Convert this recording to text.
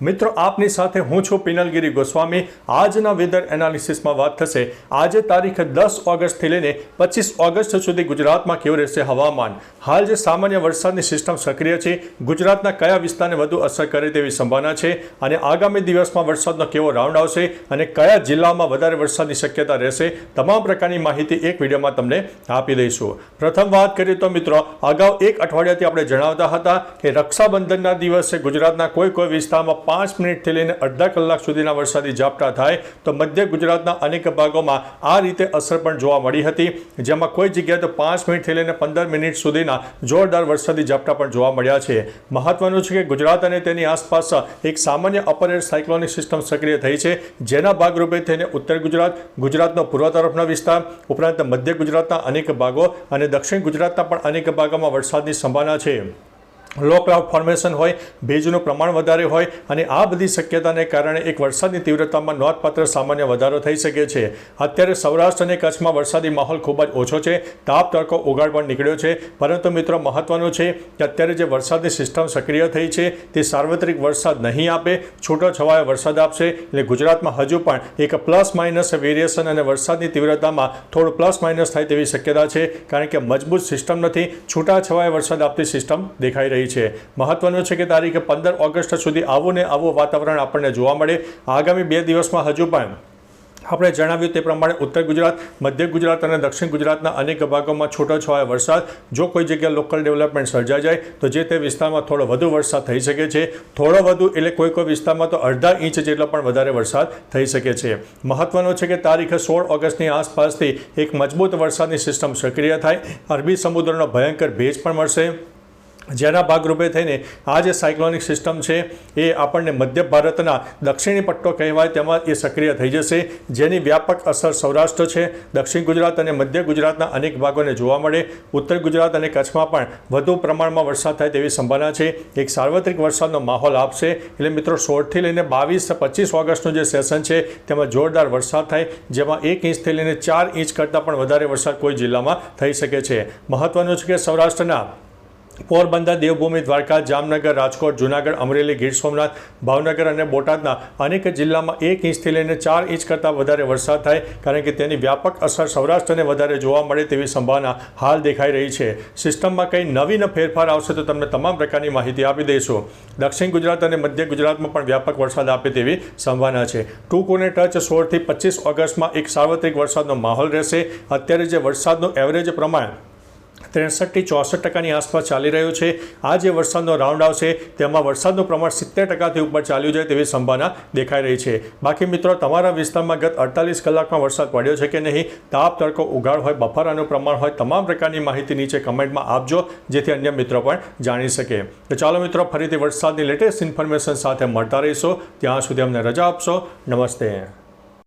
મિત્રો, આપની સાથે હું છું પિનલગીરી ગોસ્વામી. આજના વેધર એનાલિસિસમાં વાત થશે. આજે તારીખ દસ ઓગસ્ટથી લઈને પચીસ ઓગસ્ટ સુધી ગુજરાતમાં કેવું રહેશે હવામાન? હાલ જે સામાન્ય વરસાદની સિસ્ટમ સક્રિય છે, ગુજરાતના કયા વિસ્તારને વધુ અસર કરે તેવી સંભાવના છે અને આગામી દિવસમાં વરસાદનો કેવો રાઉન્ડ આવશે અને કયા જિલ્લામાં વધારે વરસાદની શક્યતા રહેશે, તમામ પ્રકારની માહિતી એક વિડીયોમાં તમને આપી દઈશું. પ્રથમ વાત કરીએ તો મિત્રો, અગાઉ એક અઠવાડિયાથી આપણે જણાવતા હતા કે રક્ષાબંધનના દિવસે ગુજરાતના કોઈ કોઈ વિસ્તારમાં પાંચ મિનિટથી લઈને અડધા કલાક સુધીના વરસાદી ઝાપટા થાય તો મધ્ય ગુજરાતના અનેક ભાગોમાં આ રીતે અસર પણ જોવા મળી હતી. જેમાં કોઈ જગ્યાએ તો પાંચ મિનિટથી લઈને પંદર મિનિટ સુધીના જોરદાર વરસાદી ઝાપટા પણ જોવા મળ્યા છે. મહત્વનું છે કે ગુજરાત અને તેની આસપાસ એક સામાન્ય અપર એર સાયક્લોનિક સિસ્ટમ સક્રિય થઈ છે. જેના ભાગરૂપે થઈને ઉત્તર ગુજરાત, ગુજરાતનો પૂર્વ તરફનો વિસ્તાર, ઉપરાંત મધ્ય ગુજરાતના અનેક ભાગો અને દક્ષિણ ગુજરાતના પણ અનેક ભાગોમાં વરસાદની સંભાવના છે. લો ક્લાઉડ ફોર્મેશન હોય, ભેજનું પ્રમાણ વધારે હોય અને આ બધી શક્યતાને કારણે એક વરસાદની તીવ્રતામાં નોંધપાત્ર સામાન્ય વધારો થઈ શકે છે. અત્યારે સૌરાષ્ટ્ર અને કચ્છમાં વરસાદી માહોલ ખૂબ જ ઓછો છે. તાપ, તડકો, ઉગાડ પણ નીકળ્યો છે. પરંતુ મિત્રો, મહત્વનું છે કે અત્યારે જે વરસાદની સિસ્ટમ સક્રિય થઈ છે, તે સાર્વત્રિક વરસાદ નહીં આપે છૂટો છવાયો વરસાદ આપશે એટલે ગુજરાતમાં હજુ પણ એક પ્લસ માઇનસ વેરિએશન અને વરસાદની તીવ્રતામાં થોડું પ્લસ માઇનસ થાય તેવી શક્યતા છે. કારણ કે મજબૂત સિસ્ટમ નથી છૂટા છવાયા વરસાદ આપતી સિસ્ટમ દેખાઈ રહી છે. મહત્વનું છે કે તારીખે પંદર ઓગસ્ટ સુધી આવું ને આવું વાતાવરણ આપણને જોવા મળે. આગામી બે દિવસમાં હજુ પણ આપણે જણાવ્યું તે પ્રમાણે ઉત્તર ગુજરાત, મધ્ય ગુજરાત અને દક્ષિણ ગુજરાતના અનેક ભાગોમાં છૂટોછવાયો વરસાદ. જો કોઈ જગ્યાએ લોકલ ડેવલપમેન્ટ સર્જાઈ જાય તો જે તે વિસ્તારમાં થોડો વધુ વરસાદ થઈ શકે છે. થોડો વધુ એટલે કોઈ કોઈ વિસ્તારમાં તો અડધા ઇંચ જેટલો પણ વધારે વરસાદ થઈ શકે છે. મહત્વનું છે કે તારીખે સોળ ઓગસ્ટની આસપાસથી એક મજબૂત વરસાદની સિસ્ટમ સક્રિય થાય. અરબી સમુદ્રનો ભયંકર ભેજ પણ મળશે. જેના ભાગરૂપે થઈને આ જે સાયક્લોનિક સિસ્ટમ છે, એ આપણને મધ્ય ભારતના દક્ષિણી પટ્ટો કહેવાય, તેમાં એ સક્રિય થઈ જશે. જેની વ્યાપક અસર સૌરાષ્ટ્ર છે. દક્ષિણ ગુજરાત અને મધ્ય ગુજરાતના અનેક ભાગોને જોવા મળે. ઉત્તર ગુજરાત અને કચ્છમાં પણ વધુ પ્રમાણમાં વરસાદ થાય તેવી સંભાવના છે. એક સાર્વત્રિક વરસાદનો માહોલ આપશે. એટલે મિત્રો, સોળથી લઈને બાવીસ, પચીસ ઓગસ્ટનું જે સેશન છે, તેમાં જોરદાર વરસાદ થાય. જેમાં એક ઇંચથી લઈને ચાર ઇંચ કરતાં પણ વધારે વરસાદ કોઈ જિલ્લામાં થઈ શકે છે. મહત્વનું છે કે સૌરાષ્ટ્રના પોરબંદર, દેવભૂમિ, દ્વારકા, જામનગર, રાજકોટ, જૂનાગઢ, અમરેલી, ગીર સોમનાથ, ભાવનગર અને બોટાદના અનેક જિલ્લામાં એક ઇંચથી લઈને ચાર ઇંચ કરતાં વધારે વરસાદ થાય કારણ કે તેની વ્યાપક અસર સૌરાષ્ટ્રને વધારે જોવા મળે તેવી સંભાવના હાલ દેખાઈ રહી છે. સિસ્ટમમાં કંઈ નવીન ફેરફાર આવશે તો તમને તમામ પ્રકારની માહિતી આપી દઈશું. દક્ષિણ ગુજરાત અને મધ્ય ગુજરાતમાં પણ વ્યાપક વરસાદ આપે તેવી સંભાવના છે. ટૂંકુને ટચ સોળથી પચીસ ઓગસ્ટમાં એક સાર્વત્રિક વરસાદનો માહોલ રહેશે. અત્યારે જે વરસાદનું એવરેજ પ્રમાણ ત્રેસઠથી ચોસઠ ટકાની આસપાસ ચાલી રહ્યો છે. આ જે વરસાદનો રાઉન્ડ આવશે, તેમાં વરસાદનું પ્રમાણ સિત્તેર ટકાથી ઉપર ચાલ્યું જાય તેવી સંભાવના દેખાઈ રહી છે. બાકી મિત્રો, તમારા વિસ્તારમાં ગત અડતાલીસ કલાકમાં વરસાદ પડ્યો છે કે નહીં? તાપ, તડકો ઉગાડ હોય, બફારાનું પ્રમાણ હોય, તમામ પ્રકારની માહિતી નીચે કમેન્ટમાં આપજો, જેથી અન્ય મિત્રો પણ જાણી શકે. તો ચાલો મિત્રો, ફરીથી વરસાદની લેટેસ્ટ ઇન્ફોર્મેશન સાથે મળતા રહીશો. ત્યાં સુધી અમને રજા આપશો. નમસ્તે.